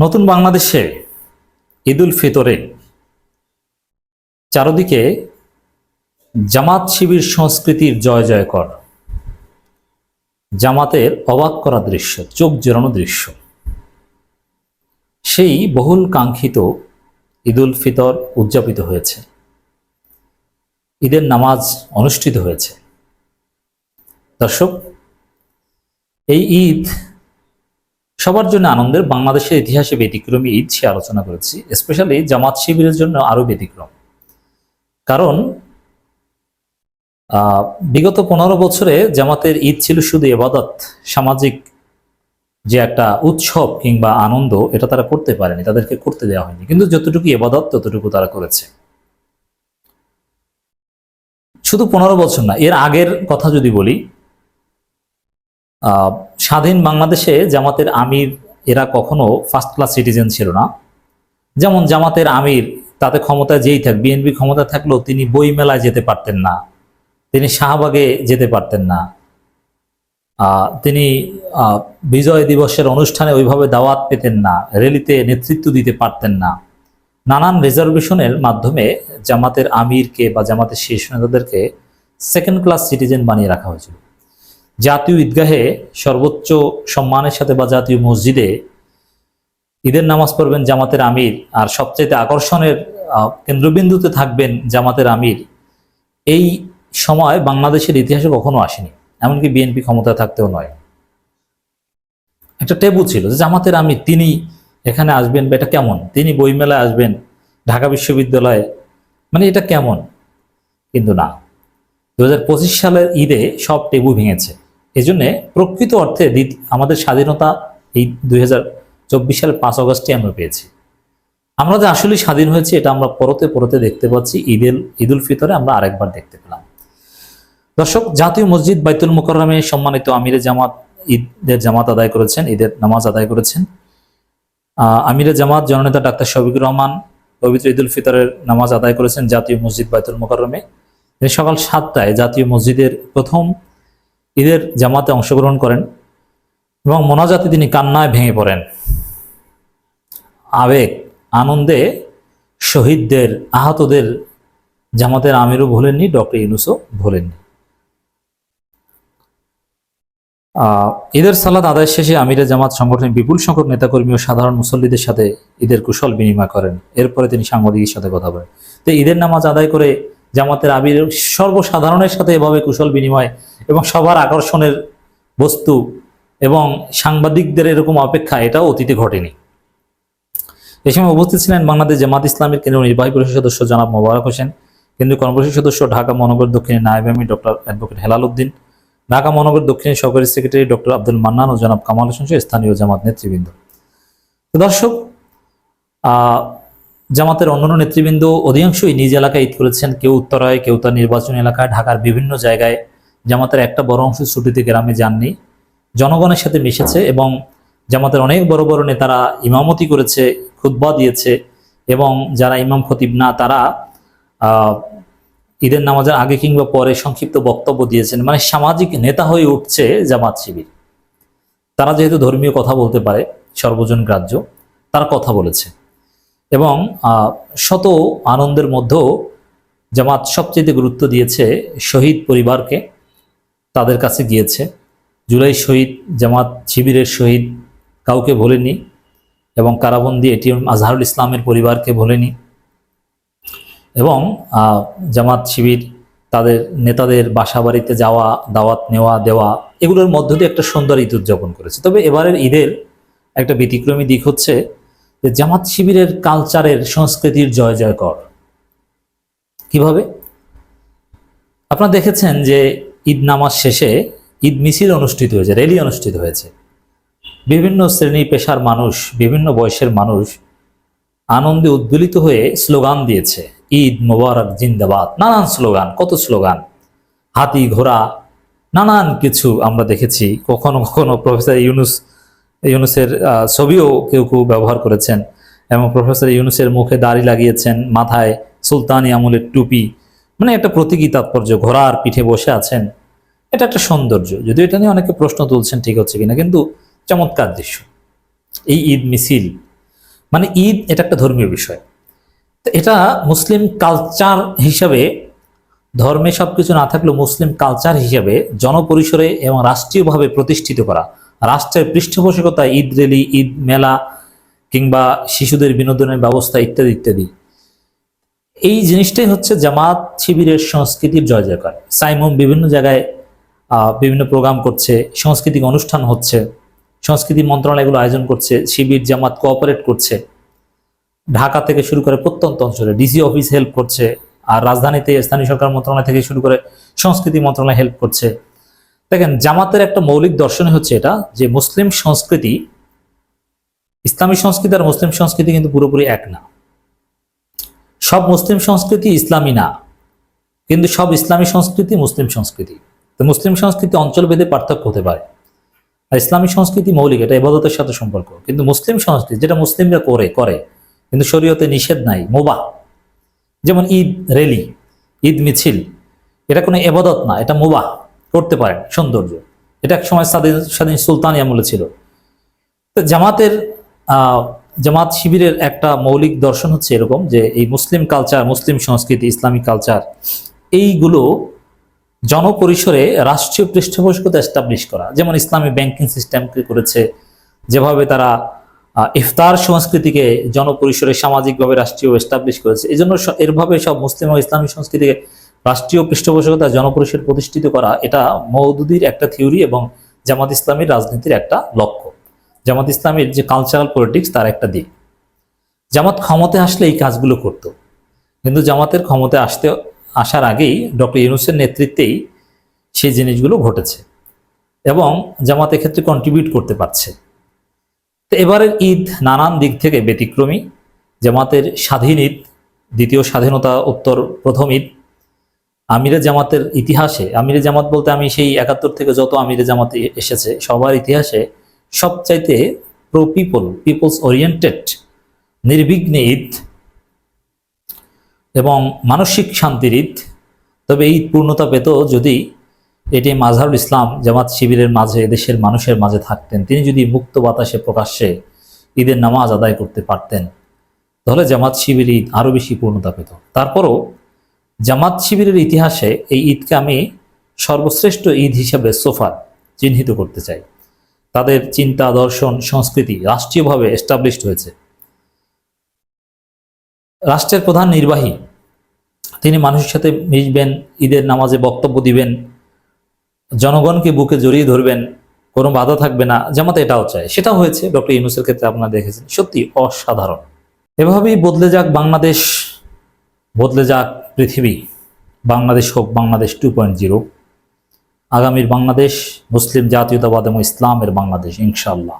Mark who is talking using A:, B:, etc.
A: নতুন বাংলাদেশে ঈদুল ফিতরে চারদিকে জামাত শিবির সংস্কৃতির জয় জয়কর। জামাতের অবাক করা দৃশ্য, চোখ জেরানো দৃশ্য। সেই বহুল কাঙ্ক্ষিত ঈদুল ফিতর উদযাপিত হয়েছে। ঈদের নামাজ অনুষ্ঠিত হয়েছে। দর্শক, এই ঈদ সবার জন্য আনন্দের বাংলাদেশের ইতিহাসে ব্যতিক্রমী ঈদ সে আলোচনা করেছি স্পেশালি জামাত শিবিরের জন্য আরও ব্যতিক্রম। কারণ বিগত পনেরো বছরে জামাতের ঈদ ছিল শুধু এবাদত, সামাজিক যে একটা উৎসব কিংবা আনন্দ, এটা তারা করতে পারেনি, তাদেরকে করতে দেওয়া হয়নি। কিন্তু যতটুকু এবাদত, ততটুকু তারা করেছে। শুধু পনেরো বছর না, এর আগের কথা যদি বলি স্বাধীন বাংলাদেশে জামাতের আমির এরা কখনো ফার্স্ট ক্লাস সিটিজেন ছিল না। যেমন জামাতের আমির, তাতে ক্ষমতা যেই থাক, বিএনপি ক্ষমতা থাকলেও তিনি বই মেলায় যেতে পারতেন না। তিনি শাহবাগে যেতে পারতেন না। তিনি বিজয় দিবসের অনুষ্ঠানে ওইভাবে দাওয়াত পেতেন না, র্যালিতে নেতৃত্ব দিতে পারতেন না। নানান রিজার্ভেশনের মাধ্যমে জামাতের আমিরকে বা জামাতের শীর্ষ নেতাদেরকে সেকেন্ড ক্লাস সিটিজেন বানিয়ে রাখা হয়েছিল। জাতীয় ঈদগাহে সর্বোচ্চ সম্মানের সাথে বা জাতীয় মসজিদে ঈদের নামাজ পড়বেন জামাতের আমির। আর সবচাইতে আকর্ষণের কেন্দ্রবিন্দুতে থাকবেন জামাতের আমির। এই সময় বাংলাদেশের ইতিহাসে কখনো আসেনি। এমনকি বিএনপি ক্ষমতায় থাকতেও নয়। একটা টেবু ছিল যে জামাতের আমির, তিনি এখানে আসবেন বা এটা কেমন? তিনি বইমেলায় আসবেন, ঢাকা বিশ্ববিদ্যালয়ে। মানে এটা কেমন? কিন্তু না। দু হাজার পঁচিশ সালের ঈদে সব টেবু ভেঙেছে। এই জন্যে প্রকৃত অর্থে আমাদের স্বাধীনতা এই দুই চব্বিশ সালের পাঁচ অগস্টে আমরা পেয়েছি। আমরা যে আসলে স্বাধীন হয়েছে, এটা আমরা পরতে পরতে দেখতে পাচ্ছি। ঈদের ঈদুল ফিতরে আমরা আরেকবার দেখতে পেলাম। দর্শক, জাতীয় মসজিদ বাইতুল মুকররমে সম্মানিত আমিরে জামাত ঈদের জামাত আদায় করেছেন, ঈদের নামাজ আদায় করেছেন। আমিরে জামাত জননেতা ডাক্তার শফিকুর রহমান পবিত্র ঈদুল ফিতরের নামাজ আদায় করেছেন জাতীয় মসজিদ বাইতুল মুকররমে। তিনি সকাল সাতটায় জাতীয় মসজিদের প্রথম ঈদের জামাতে অংশগ্রহণ করেন এবং মোনাজাতে তিনি কান্নায় ভেঙে পড়েন। আবেগ, আনন্দে শহীদদের, আহতদের জামাতের আমিরও ভোলেননি, ডক্টর ইউনুসও ভোলেননি। ঈদের সালাদ আদায় শেষে আমিরের জামাত সংগঠনের বিপুল সংখ্যক নেতাকর্মী ও সাধারণ মুসল্লিদের সাথে ঈদের কুশল বিনিময় করেন। এরপরে তিনি সাংবাদিকের সাথে কথা বলেন। তো ঈদের নামাজ আদায় করে জামাতের আবির সর্বসাধারণের সাথে এভাবে কুশল বিনিময় এবং সবার আকর্ষণের বস্তু এবং সাংবাদিকদের এরকম অপেক্ষা, এটাও অতীতে ঘটেনি। এ সময় উপস্থিত ছিলেন বাংলাদেশ জামাত ইসলামের কেন্দ্রীয় নির্বাহী পরিষদ সদস্য জনাব মোবারক হোসেন, কেন্দ্রীয় কর্মপরিষদ সদস্য ঢাকা মহানগর দক্ষিণের নায়েব আমির, ডক্টর অ্যাডভোকেট হেলাল উদ্দিন, ঢাকা মহানগর দক্ষিণের সহকারী সেক্রেটারি ডক্টর আব্দুল মান্নান ও জনাব কামাল হোসেন স্থানীয় জামাত নেতৃবৃন্দ। দর্শক জামাতের অন্যান্য নেতৃবৃন্দ অধিকাংশই নিজ এলাকায় ঈদ করেছেন। কেউ উত্তরায়, কেউ তার নির্বাচনী এলাকায়। ঢাকার বিভিন্ন জায়গায় জামাতের একটা বড় অংশ ছুটিতে গ্রামে যাননি। জনগণের সাথে মিশেছে এবং জামাতের অনেক বড় বড় নেতারা ইমামতি করেছে, খুতবা দিয়েছে এবং যারা ইমাম খতিব না, তারা ঈদের নামাজের আগে কিংবা পরে সংক্ষিপ্ত বক্তব্য দিয়েছেন। মানে সামাজিক নেতা হয়ে উঠছে জামাত শিবির। তারা যেহেতু ধর্মীয় কথা বলতে পারে, সর্বজন গ্রাহ্য, তারা কথা বলেছে। এবং শত আনন্দের মধ্যেও জামাত সবচেয়ে গুরুত্ব দিয়েছে শহীদ পরিবারকে তাদের কাছে গিয়েছে। জুলাই শহীদ, জামাত শিবিরের শহীদ কাউকে ভোলেনি এবং কারাবন্দি এটিএম আজহারুল ইসলামের পরিবারকে ভোলেনি এবং জামাত শিবির তাদের নেতাদের বাসা বাড়িতে যাওয়া, দাওয়াত নেওয়া, দেওয়া এগুলোর মধ্য দিয়ে একটা সুন্দর ঈদ উদযাপন করেছে। তবে এবারের ঈদের একটা ব্যতিক্রমী দিক হচ্ছে যে জামাত শিবিরের কালচারের সংস্কৃতির জয় জয়কর। কীভাবে? আপনারা দেখেছেন যে ঈদ নামাজ শেষে ঈদ মিছিল অনুষ্ঠিত হয়েছে র্যালি অনুষ্ঠিত হয়েছে। বিভিন্ন শ্রেণি পেশার মানুষ, বিভিন্ন বয়সের মানুষ আনন্দে উদ্বেলিত হয়ে স্লোগান দিয়েছে, ঈদ মোবারক, জিন্দাবাদ, নানান স্লোগান, কত স্লোগান। হাতি, ঘোড়া, নানান কিছু আমরা দেখেছি, কখনো কখনো প্রফেসর ইউনুস ইউনুসের ছবিও কেউ কেউ ব্যবহার করেছেন। এবং প্রফেসর ইউনুসের মুখে দাড়ি লাগিয়েছেন, মাথায় সুলতানি আমলের টুপি। মানে একটা প্রতীকী তাৎপর্য ঘোড়ার পিঠে বসে আছেন। এটা একটা সৌন্দর্য। যদিও এটা নিয়ে অনেকে প্রশ্ন তুলছেন ঠিক হচ্ছে কিনা, কিন্তু চমৎকার দৃশ্য। এই ঈদ মিছিল মানে ঈদ এটা একটা ধর্মীয় বিষয়। তো এটা মুসলিম কালচার হিসাবে, ধর্মে সবকিছু না থাকলেও মুসলিম কালচার হিসাবে, জনপরিসরে এবং রাষ্ট্রীয়ভাবে প্রতিষ্ঠিত করা। রাষ্ট্রের পৃষ্ঠপোষকতা, ঈদ রেলি, ঈদ মেলা কিংবা শিশুদের বিনোদনের ব্যবস্থা ইত্যাদি ইত্যাদি। এই জিনিসটাই হচ্ছে জামাত শিবিরের সংস্কৃতির জয় জয়কার সাইমুম বিভিন্ন জায়গায় বিভিন্ন প্রোগ্রাম করছে, সাংস্কৃতিক অনুষ্ঠান হচ্ছে, সংস্কৃতি মন্ত্রণালয় এগুলো আয়োজন করছে, শিবির, জামাত কোঅপারেট করছে। ঢাকা থেকে শুরু করে প্রত্যন্ত অঞ্চলে ডিসি অফিস হেল্প করছে, আর রাজধানীতে স্থানীয় সরকার মন্ত্রণালয় থেকে শুরু করে সংস্কৃতি মন্ত্রণালয় হেল্প করছে। দেখেন, জামাতের একটা মৌলিক দর্শনই হচ্ছে এটা, যে মুসলিম সংস্কৃতি, ইসলামী সংস্কৃতি আর মুসলিম সংস্কৃতি কিন্তু পুরোপুরি এক না। সব মুসলিম সংস্কৃতি ইসলামী না, কিন্তু সব ইসলামী সংস্কৃতি মুসলিম সংস্কৃতি। তো মুসলিম সংস্কৃতি অঞ্চলভেদে পার্থক্য হতে পারে। আর ইসলামী সংস্কৃতি মৌলিক, এটা ইবাদতের সাথে সম্পর্ক। কিন্তু মুসলিম সংস্কৃতি, যেটা মুসলিমরা করে করে, কিন্তু শরীয়তে নিষেধ নাই মোবা যেমন ঈদ, রেলি, ঈদ মিছিল, এটা কোনো এবাদত না, এটা মোবা করতে পারেন, সৌন্দর্য। এটা এক সময় স্বাধীন স্বাধীন সুলতানি আমলে ছিল। তো জামাতের জামাত শিবিরের একটা মৌলিক দর্শন হচ্ছে এরকম যে এই মুসলিম কালচার, মুসলিম সংস্কৃতি, ইসলামিক কালচার, এইগুলো জনপরিসরে রাষ্ট্রীয় পৃষ্ঠপোষকতা এস্টাবলিশ করা। যেমন ইসলামী ব্যাংকিং সিস্টেমকে করেছে, যেভাবে তারা ইফতার সংস্কৃতিকে জনপরিসরে সামাজিকভাবে রাষ্ট্রীয় এস্টাবলিশ করেছে। এই জন্য এরভাবে সব মুসলিম ও ইসলামী সংস্কৃতিকে রাষ্ট্রীয় পৃষ্ঠপোষকতা জনপরিসরে প্রতিষ্ঠিত করা এটা মৌদুদির একটা থিওরি এবং জামাত ইসলামীর রাজনীতির একটা লক্ষ্য। জামাত ইসলামের যে কালচারাল পলিটিক্স তার একটা দিক। জামাত ক্ষমতায় আসলে এই কাজগুলো করত। কিন্তু জামাতের ক্ষমতায় আসতে, আসার আগেই ডক্টর ইউনুসের নেতৃত্বেই সেই জিনিসগুলো ঘটেছে এবং জামাত এক্ষেত্রে কন্ট্রিবিউট করতে পারছে। তো এবারের ঈদ নানান দিক থেকে ব্যতিক্রমী। জামাতের স্বাধীন ঈদ, দ্বিতীয় স্বাধীনতা উত্তর প্রথম ঈদ আমিরে জামাতের ইতিহাসে, আমিরে জামাত বলতে আমি সেই একাত্তর থেকে যত আমিরে জামাত এসেছে, সবার ইতিহাসে সবচাইতে প্রো পিপল পিপলস ওরিয়েন্টেড নির্বিঘ্নে ঈদ এবং মানসিক শান্তির ঈদ। তবে ঈদ পূর্ণতা পেত যদি এটি মাঝহারুল ইসলাম জামাত শিবিরের মাঝে, দেশের মানুষের মাঝে থাকতেন। তিনি যদি মুক্ত বাতাসে প্রকাশ্যে ঈদের নামাজ আদায় করতে পারতেন, তাহলে জামাত শিবির ঈদ আরও বেশি পূর্ণতা পেত। তারপরও জামাত শিবিরের ইতিহাসে এই ঈদকে আমি সর্বশ্রেষ্ঠ ঈদ হিসাবে সোফার চিহ্নিত করতে চাই। তাদের চিন্তা, দর্শন, সংস্কৃতি রাষ্ট্রীয়ভাবে এস্টাবলিশড হয়েছে। রাষ্ট্রের প্রধান নির্বাহী, তিনি মানুষের সাথে মিশবেন, ঈদের নামাজে বক্তব্য দিবেন, জনগণকে বুকে জড়িয়ে ধরবেন, কোনো বাধা থাকবে না, জামাতে এটাও চায়। সেটা হয়েছে, ডক্টর ইউনুসের ক্ষেত্রে আপনারা দেখেছেন, সত্যি অসাধারণ। এভাবেই বদলে যাক বাংলাদেশ বদলে যাক পৃথিবী। বাংলাদেশ হোক বাংলাদেশ টু পয়েন্ট জিরো। আগামীর বাংলাদেশ, মুসলিম জাতীয়তাবাদ এবং ইসলামের বাংলাদেশ, ইনশাআল্লাহ।